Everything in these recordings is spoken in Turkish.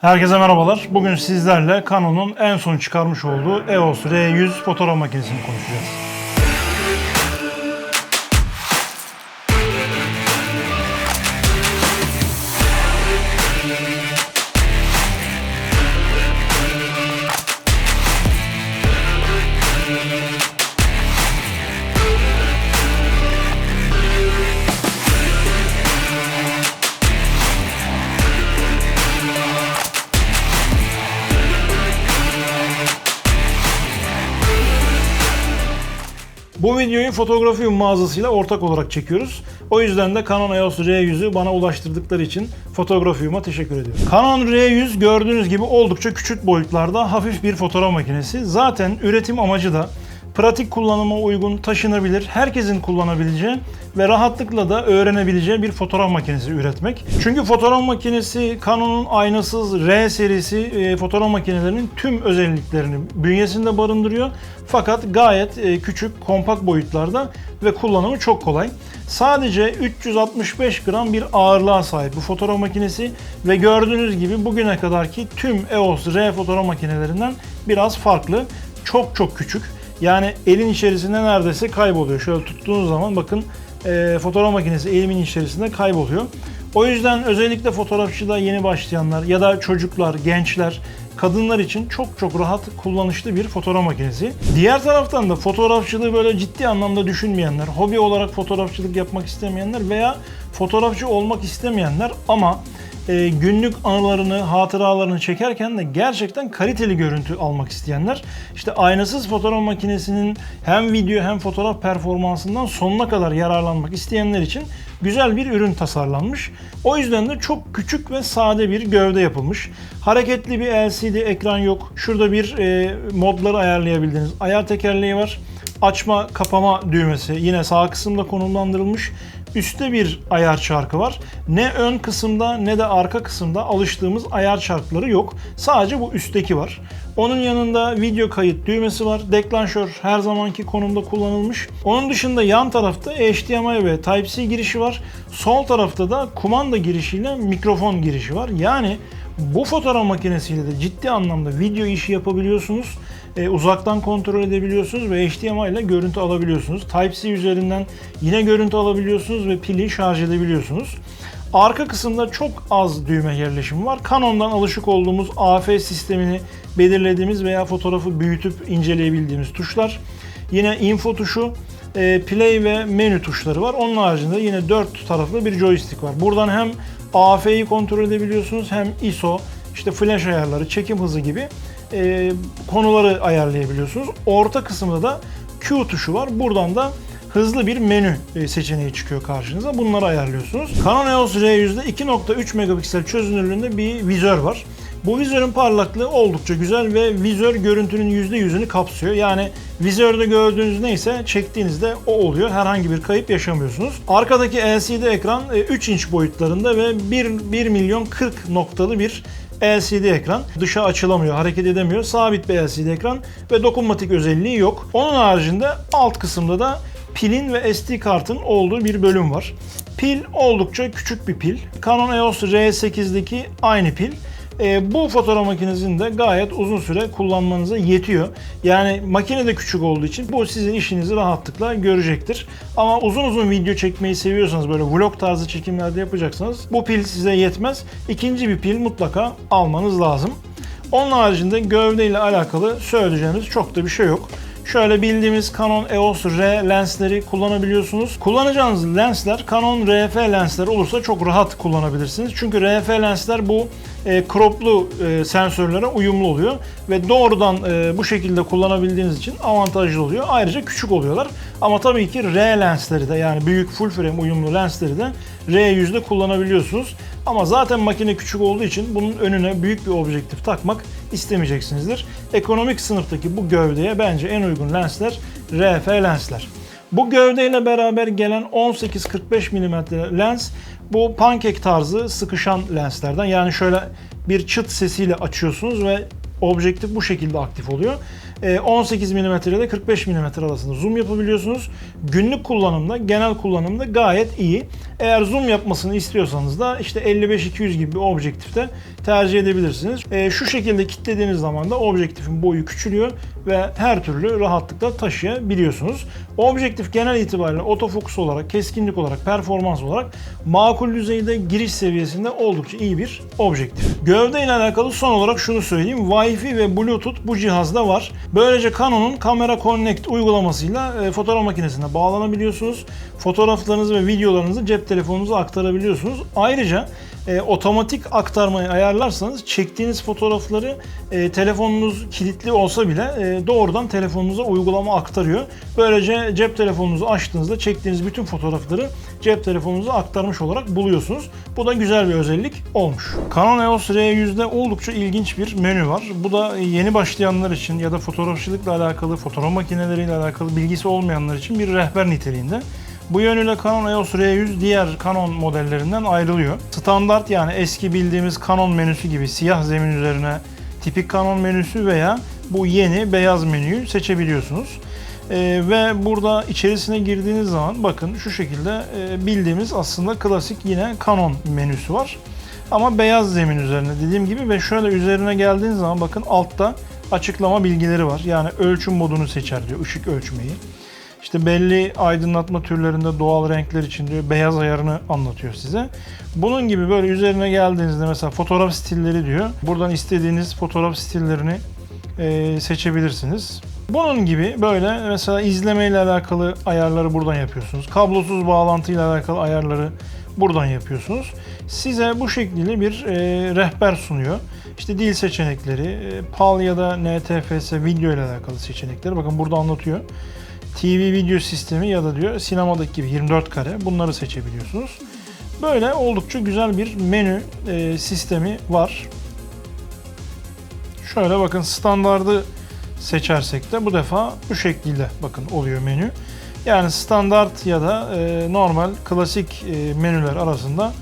Herkese merhabalar. Bugün sizlerle Canon'un en son çıkarmış olduğu EOS R100 fotoğraf makinesini konuşacağız. Bu videoyu Fotografium mağazasıyla ortak olarak çekiyoruz. O yüzden de Canon EOS R100'ü bana ulaştırdıkları için Fotografium'a teşekkür ediyorum. Canon R100 gördüğünüz gibi oldukça küçük boyutlarda hafif bir fotoğraf makinesi. Zaten üretim amacı da pratik kullanıma uygun, taşınabilir, herkesin kullanabileceği ve rahatlıkla da öğrenebileceği bir fotoğraf makinesi üretmek. Çünkü fotoğraf makinesi Canon'un aynasız R serisi e, fotoğraf makinelerinin tüm özelliklerini bünyesinde barındırıyor. Fakat gayet e, küçük, kompakt boyutlarda ve kullanımı çok kolay. Sadece 365 gram bir ağırlığa sahip bu fotoğraf makinesi ve gördüğünüz gibi bugüne kadarki tüm EOS R fotoğraf makinelerinden biraz farklı. Çok çok küçük. Yani elin içerisinde neredeyse kayboluyor. Şöyle tuttuğunuz zaman bakın e, fotoğraf makinesi elimin içerisinde kayboluyor. O yüzden özellikle fotoğrafçıda yeni başlayanlar ya da çocuklar, gençler, kadınlar için çok çok rahat kullanışlı bir fotoğraf makinesi. Diğer taraftan da fotoğrafçılığı böyle ciddi anlamda düşünmeyenler, hobi olarak fotoğrafçılık yapmak istemeyenler veya fotoğrafçı olmak istemeyenler ama e, günlük anılarını, hatıralarını çekerken de gerçekten kaliteli görüntü almak isteyenler işte aynasız fotoğraf makinesinin hem video hem fotoğraf performansından sonuna kadar yararlanmak isteyenler için güzel bir ürün tasarlanmış. O yüzden de çok küçük ve sade bir gövde yapılmış. Hareketli bir LCD ekran yok. Şurada bir e, modları ayarlayabildiğiniz ayar tekerleği var. Açma kapama düğmesi yine sağ kısımda konumlandırılmış. Üstte bir ayar çarkı var. Ne ön kısımda ne de arka kısımda alıştığımız ayar çarkları yok. Sadece bu üstteki var. Onun yanında video kayıt düğmesi var. Deklanşör her zamanki konumda kullanılmış. Onun dışında yan tarafta HDMI ve Type-C girişi var. Sol tarafta da kumanda girişiyle mikrofon girişi var. Yani bu fotoğraf makinesiyle de ciddi anlamda video işi yapabiliyorsunuz. E, uzaktan kontrol edebiliyorsunuz ve HDMI ile görüntü alabiliyorsunuz. Type-C üzerinden yine görüntü alabiliyorsunuz ve pili şarj edebiliyorsunuz. Arka kısımda çok az düğme yerleşimi var. Canon'dan alışık olduğumuz AF sistemini belirlediğimiz veya fotoğrafı büyütüp inceleyebildiğimiz tuşlar. Yine info tuşu, e, play ve menü tuşları var. Onun haricinde yine dört taraflı bir joystick var. Buradan hem AF'yi kontrol edebiliyorsunuz hem ISO, işte flash ayarları, çekim hızı gibi e, konuları ayarlayabiliyorsunuz. Orta kısımda da Q tuşu var. Buradan da hızlı bir menü e, seçeneği çıkıyor karşınıza. Bunları ayarlıyorsunuz. Canon EOS R100'de 2.3 megapiksel çözünürlüğünde bir vizör var. Bu vizörün parlaklığı oldukça güzel ve vizör görüntünün %100'ünü kapsıyor. Yani vizörde gördüğünüz neyse çektiğinizde o oluyor. Herhangi bir kayıp yaşamıyorsunuz. Arkadaki LCD ekran e, 3 inç boyutlarında ve 1, 1 milyon 40 noktalı bir LCD ekran. Dışa açılamıyor, hareket edemiyor. Sabit bir LCD ekran ve dokunmatik özelliği yok. Onun haricinde alt kısımda da pilin ve SD kartın olduğu bir bölüm var. Pil oldukça küçük bir pil. Canon EOS R8'deki aynı pil. E, bu fotoğraf makinesini de gayet uzun süre kullanmanıza yetiyor. Yani makine de küçük olduğu için bu sizin işinizi rahatlıkla görecektir. Ama uzun uzun video çekmeyi seviyorsanız böyle vlog tarzı çekimlerde yapacaksanız bu pil size yetmez. İkinci bir pil mutlaka almanız lazım. Onun haricinde gövde ile alakalı söyleyeceğimiz çok da bir şey yok. Şöyle bildiğimiz Canon EOS R lensleri kullanabiliyorsunuz. Kullanacağınız lensler Canon RF lensler olursa çok rahat kullanabilirsiniz. Çünkü RF lensler bu e, croplu e, sensörlere uyumlu oluyor ve doğrudan e, bu şekilde kullanabildiğiniz için avantajlı oluyor. Ayrıca küçük oluyorlar. Ama tabii ki R lensleri de yani büyük full frame uyumlu lensleri de R100'de kullanabiliyorsunuz. Ama zaten makine küçük olduğu için bunun önüne büyük bir objektif takmak istemeyeceksinizdir. Ekonomik sınıftaki bu gövdeye bence en uygun lensler RF lensler. Bu gövdeyle beraber gelen 18-45 mm lens bu pankek tarzı sıkışan lenslerden. Yani şöyle bir çıt sesiyle açıyorsunuz ve objektif bu şekilde aktif oluyor. E, 18 mm ile 45 mm arasında zoom yapabiliyorsunuz. Günlük kullanımda, genel kullanımda gayet iyi. Eğer zoom yapmasını istiyorsanız da işte 55-200 gibi bir objektifte tercih edebilirsiniz. E, şu şekilde kilitlediğiniz zaman da objektifin boyu küçülüyor ve her türlü rahatlıkla taşıyabiliyorsunuz. Objektif genel itibariyle otofokus olarak, keskinlik olarak, performans olarak makul düzeyde giriş seviyesinde oldukça iyi bir objektif. Gövde ile alakalı son olarak şunu söyleyeyim. Wi-Fi ve Bluetooth bu cihazda var. Böylece Canon'un Camera Connect uygulamasıyla e, fotoğraf makinesine bağlanabiliyorsunuz. Fotoğraflarınızı ve videolarınızı cep telefonunuza aktarabiliyorsunuz. Ayrıca e, otomatik aktarmayı ayarlarsanız çektiğiniz fotoğrafları e, telefonunuz kilitli olsa bile e, doğrudan telefonunuza uygulama aktarıyor. Böylece cep telefonunuzu açtığınızda çektiğiniz bütün fotoğrafları cep telefonunuza aktarmış olarak buluyorsunuz. Bu da güzel bir özellik olmuş. Canon EOS R100'de oldukça ilginç bir menü var. Bu da yeni başlayanlar için ya da fotoğrafçılıkla alakalı, fotoğraf makineleriyle alakalı bilgisi olmayanlar için bir rehber niteliğinde. Bu yönüyle Canon EOS R100 diğer Canon modellerinden ayrılıyor. Standart yani eski bildiğimiz Canon menüsü gibi siyah zemin üzerine tipik Canon menüsü veya bu yeni beyaz menüyü seçebiliyorsunuz. Ee, ve burada içerisine girdiğiniz zaman bakın şu şekilde e, bildiğimiz aslında klasik yine Canon menüsü var. Ama beyaz zemin üzerine dediğim gibi ve şöyle üzerine geldiğiniz zaman bakın altta açıklama bilgileri var. Yani ölçüm modunu seçer diyor ışık ölçmeyi. İşte belli aydınlatma türlerinde doğal renkler için diyor beyaz ayarını anlatıyor size. Bunun gibi böyle üzerine geldiğinizde mesela fotoğraf stilleri diyor. Buradan istediğiniz fotoğraf stillerini e, seçebilirsiniz. Bunun gibi böyle mesela izleme ile alakalı ayarları buradan yapıyorsunuz. Kablosuz bağlantı ile alakalı ayarları buradan yapıyorsunuz. Size bu şekilde bir e, rehber sunuyor. İşte dil seçenekleri, e, PAL ya da NTFS video ile alakalı seçenekleri bakın burada anlatıyor. TV video sistemi ya da diyor sinemadaki gibi 24 kare bunları seçebiliyorsunuz. Böyle oldukça güzel bir menü e, sistemi var. Şöyle bakın standardı seçersek de bu defa bu şekilde bakın oluyor menü. Yani standart ya da e, normal klasik e, menüler arasında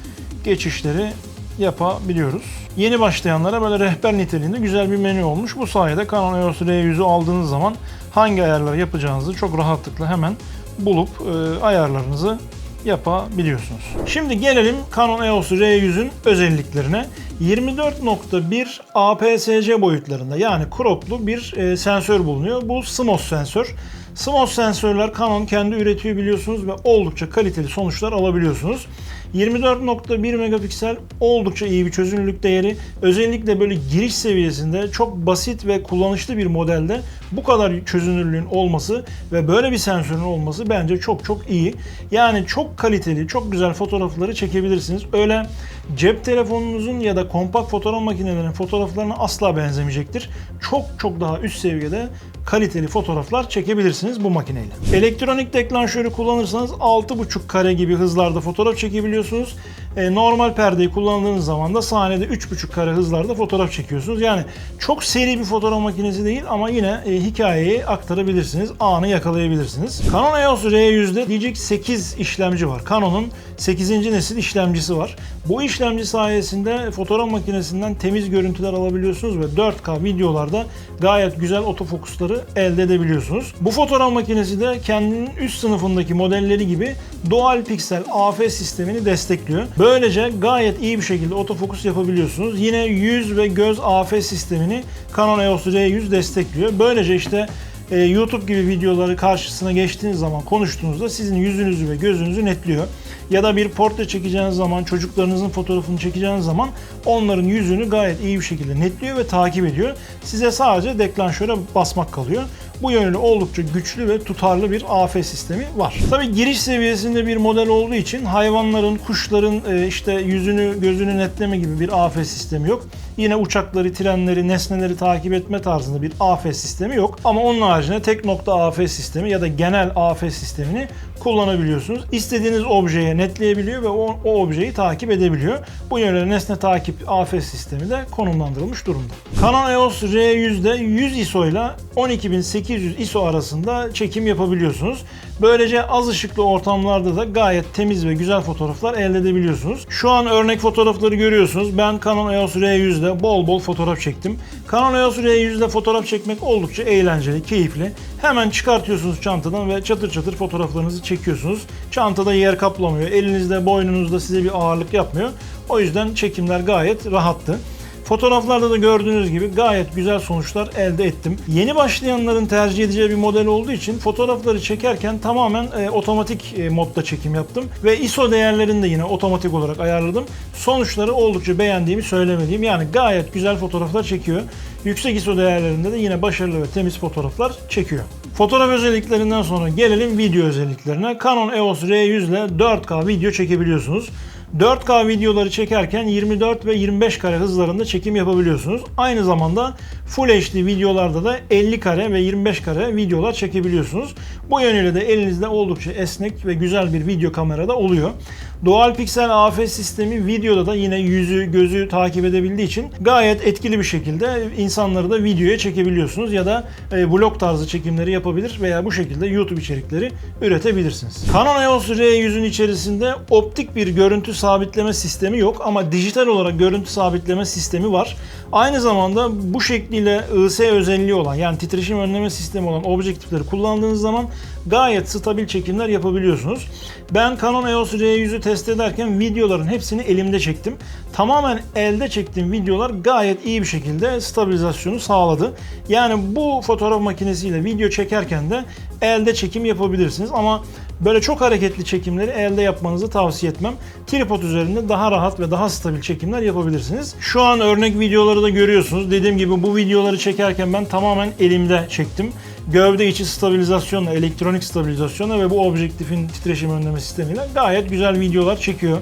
geçişleri yapabiliyoruz. Yeni başlayanlara böyle rehber niteliğinde güzel bir menü olmuş. Bu sayede Canon EOS R100'ü aldığınız zaman hangi ayarları yapacağınızı çok rahatlıkla hemen bulup e, ayarlarınızı yapabiliyorsunuz. Şimdi gelelim Canon EOS R100'ün özelliklerine. 24.1 APS-C boyutlarında yani croplu bir e, sensör bulunuyor. Bu CMOS sensör. CMOS sensörler Canon kendi üretiyor biliyorsunuz ve oldukça kaliteli sonuçlar alabiliyorsunuz. 24.1 megapiksel oldukça iyi bir çözünürlük değeri. Özellikle böyle giriş seviyesinde çok basit ve kullanışlı bir modelde bu kadar çözünürlüğün olması ve böyle bir sensörün olması bence çok çok iyi. Yani çok kaliteli, çok güzel fotoğrafları çekebilirsiniz. Öyle cep telefonunuzun ya da kompakt fotoğraf makinelerinin fotoğraflarına asla benzemeyecektir. Çok çok daha üst seviyede kaliteli fotoğraflar çekebilirsiniz bu makineyle. Elektronik deklanşörü kullanırsanız 6.5 kare gibi hızlarda fotoğraf çekebiliyorsunuz. pessoas E, normal perdeyi kullandığınız zaman da saniyede 3.5 kare hızlarda fotoğraf çekiyorsunuz. Yani çok seri bir fotoğraf makinesi değil ama yine e, hikayeyi aktarabilirsiniz, anı yakalayabilirsiniz. Canon EOS R100'de DigiC8 işlemci var. Canon'un 8. nesil işlemcisi var. Bu işlemci sayesinde fotoğraf makinesinden temiz görüntüler alabiliyorsunuz ve 4K videolarda gayet güzel otofokusları elde edebiliyorsunuz. Bu fotoğraf makinesi de kendinin üst sınıfındaki modelleri gibi Dual Pixel AF sistemini destekliyor. Böylece gayet iyi bir şekilde otofokus yapabiliyorsunuz. Yine yüz ve göz AF sistemini Canon EOS R100 destekliyor. Böylece işte e, YouTube gibi videoları karşısına geçtiğiniz zaman konuştuğunuzda sizin yüzünüzü ve gözünüzü netliyor. Ya da bir portre çekeceğiniz zaman, çocuklarınızın fotoğrafını çekeceğiniz zaman onların yüzünü gayet iyi bir şekilde netliyor ve takip ediyor. Size sadece deklanşöre basmak kalıyor. Bu yönüyle oldukça güçlü ve tutarlı bir AF sistemi var. Tabi giriş seviyesinde bir model olduğu için hayvanların, kuşların e, işte yüzünü, gözünü netleme gibi bir AF sistemi yok. Yine uçakları, trenleri, nesneleri takip etme tarzında bir AF sistemi yok. Ama onun haricinde tek nokta AF sistemi ya da genel AF sistemini kullanabiliyorsunuz. İstediğiniz objeye netleyebiliyor ve o, o objeyi takip edebiliyor. Bu yönde nesne takip AF sistemi de konumlandırılmış durumda. Canon EOS R100'de 100 ISO ile 12800 ISO arasında çekim yapabiliyorsunuz. Böylece az ışıklı ortamlarda da gayet temiz ve güzel fotoğraflar elde edebiliyorsunuz. Şu an örnek fotoğrafları görüyorsunuz. Ben Canon EOS R100'de bol bol fotoğraf çektim. Canon EOS R100'de fotoğraf çekmek oldukça eğlenceli, keyifli. Hemen çıkartıyorsunuz çantadan ve çatır çatır fotoğraflarınızı çekiyorsunuz. Çantada yer kaplamıyor. Elinizde, boynunuzda size bir ağırlık yapmıyor. O yüzden çekimler gayet rahattı. Fotoğraflarda da gördüğünüz gibi gayet güzel sonuçlar elde ettim. Yeni başlayanların tercih edeceği bir model olduğu için fotoğrafları çekerken tamamen e, otomatik e, modda çekim yaptım. Ve ISO değerlerini de yine otomatik olarak ayarladım. Sonuçları oldukça beğendiğimi söylemeliyim. Yani gayet güzel fotoğraflar çekiyor. Yüksek ISO değerlerinde de yine başarılı ve temiz fotoğraflar çekiyor. Fotoğraf özelliklerinden sonra gelelim video özelliklerine. Canon EOS R100 ile 4K video çekebiliyorsunuz. 4K videoları çekerken 24 ve 25 kare hızlarında çekim yapabiliyorsunuz. Aynı zamanda Full HD videolarda da 50 kare ve 25 kare videolar çekebiliyorsunuz. Bu yönüyle de elinizde oldukça esnek ve güzel bir video kamerada oluyor. Doğal piksel AF sistemi videoda da yine yüzü, gözü takip edebildiği için gayet etkili bir şekilde insanları da videoya çekebiliyorsunuz ya da e, vlog tarzı çekimleri yapabilir veya bu şekilde YouTube içerikleri üretebilirsiniz. Canon EOS R100'ün içerisinde optik bir görüntü sabitleme sistemi yok ama dijital olarak görüntü sabitleme sistemi var. Aynı zamanda bu şekliyle IS özelliği olan yani titreşim önleme sistemi olan objektifleri kullandığınız zaman gayet stabil çekimler yapabiliyorsunuz. Ben Canon EOS R100'ü test ederken videoların hepsini elimde çektim. Tamamen elde çektiğim videolar gayet iyi bir şekilde stabilizasyonu sağladı. Yani bu fotoğraf makinesiyle video çekerken de elde çekim yapabilirsiniz ama Böyle çok hareketli çekimleri elde yapmanızı tavsiye etmem. Tripod üzerinde daha rahat ve daha stabil çekimler yapabilirsiniz. Şu an örnek videoları da görüyorsunuz. Dediğim gibi bu videoları çekerken ben tamamen elimde çektim. Gövde içi stabilizasyonla, elektronik stabilizasyonla ve bu objektifin titreşim önleme sistemiyle gayet güzel videolar çekiyor.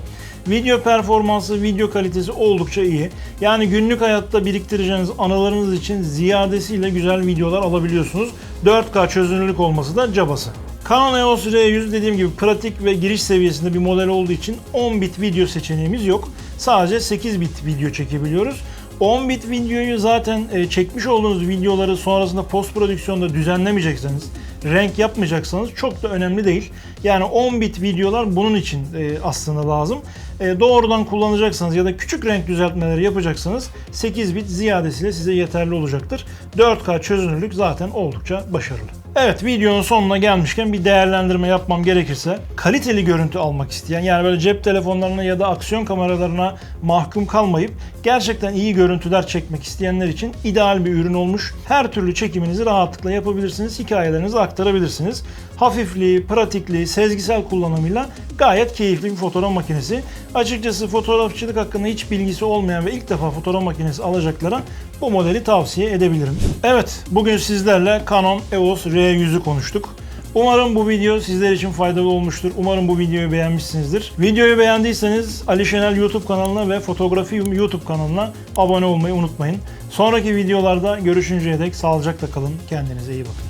Video performansı, video kalitesi oldukça iyi. Yani günlük hayatta biriktireceğiniz anılarınız için ziyadesiyle güzel videolar alabiliyorsunuz. 4K çözünürlük olması da cabası. Canon EOS R100 dediğim gibi pratik ve giriş seviyesinde bir model olduğu için 10 bit video seçeneğimiz yok. Sadece 8 bit video çekebiliyoruz. 10 bit videoyu zaten e, çekmiş olduğunuz videoları sonrasında post prodüksiyonda düzenlemeyecekseniz, renk yapmayacaksanız çok da önemli değil. Yani 10 bit videolar bunun için e, aslında lazım. E, doğrudan kullanacaksanız ya da küçük renk düzeltmeleri yapacaksanız 8 bit ziyadesiyle size yeterli olacaktır. 4K çözünürlük zaten oldukça başarılı. Evet videonun sonuna gelmişken bir değerlendirme yapmam gerekirse kaliteli görüntü almak isteyen yani böyle cep telefonlarına ya da aksiyon kameralarına mahkum kalmayıp gerçekten iyi görüntüler çekmek isteyenler için ideal bir ürün olmuş. Her türlü çekiminizi rahatlıkla yapabilirsiniz, hikayelerinizi aktarabilirsiniz. Hafifliği, pratikliği, sezgisel kullanımıyla gayet keyifli bir fotoğraf makinesi. Açıkçası fotoğrafçılık hakkında hiç bilgisi olmayan ve ilk defa fotoğraf makinesi alacaklara bu modeli tavsiye edebilirim. Evet, bugün sizlerle Canon EOS R100'ü konuştuk. Umarım bu video sizler için faydalı olmuştur. Umarım bu videoyu beğenmişsinizdir. Videoyu beğendiyseniz Ali Şenel YouTube kanalına ve Fotoğrafi YouTube kanalına abone olmayı unutmayın. Sonraki videolarda görüşünceye dek sağlıcakla kalın. Kendinize iyi bakın.